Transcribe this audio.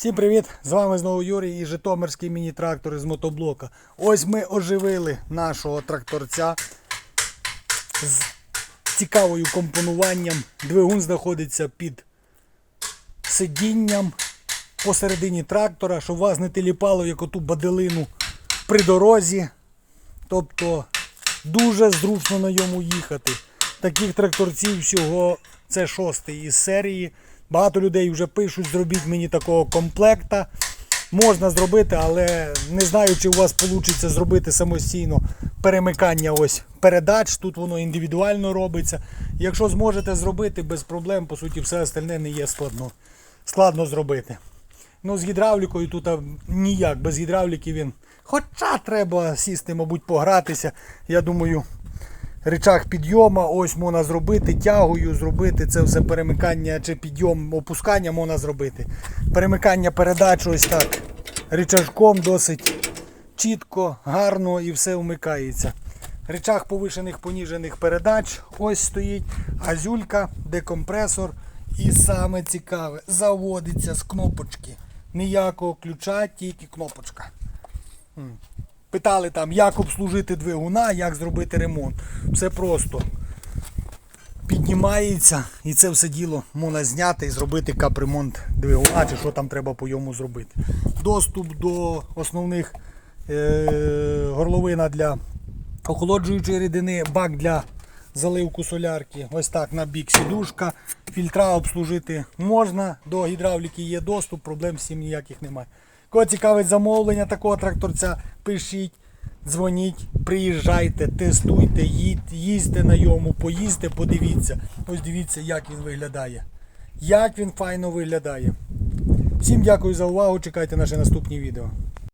Всім привіт! З вами знову Юрій і Житомирський міні-трактор із мотоблока. Ось ми оживили нашого тракторця з цікавою компонуванням. Двигун знаходиться під сидінням посередині трактора, щоб вас не теліпало як оту баделину при дорозі. Тобто дуже зручно на ньому їхати. Таких тракторців всього це шостий із серії. Багато людей вже пишуть, зробіть мені такого комплекта. Можна зробити, але не знаю, чи у вас вийде зробити самостійно перемикання ось передач. Тут воно індивідуально робиться. Якщо зможете зробити без проблем, по суті, все остальне не є складно, складно зробити. Ну, з гідравлікою тут ніяк, без гідравліки він. Хоча треба сісти, мабуть, погратися. Я думаю, речах підйома, ось можна зробити, тягою зробити. Це все перемикання чи підйом, опускання можна зробити. Перемикання передач ось так. Речашком досить чітко, гарно і все вмикається. Речах повишених поніжених передач ось стоїть. Азюлька, декомпресор. І саме цікаве, заводиться з кнопочки. Ніякого ключа, тільки кнопочка. Питали там, як обслужити двигуна, як зробити ремонт. Все просто. Піднімається і це все діло можна зняти і зробити капремонт двигуна, чи що там треба по йому зробити. Доступ до основних е- горловина для охолоджуючої рідини, бак для заливку солярки. Ось так на бік сідушка. Фільтра обслужити можна, до гідравліки є доступ, проблем з цим ніяких немає. Кого цікавить замовлення такого тракторця, пишіть, дзвоніть, приїжджайте, тестуйте, їдь, їздьте на йому, поїздьте, подивіться. Ось дивіться, як він виглядає. Як він файно виглядає. Всім дякую за увагу, чекайте наші наступні відео.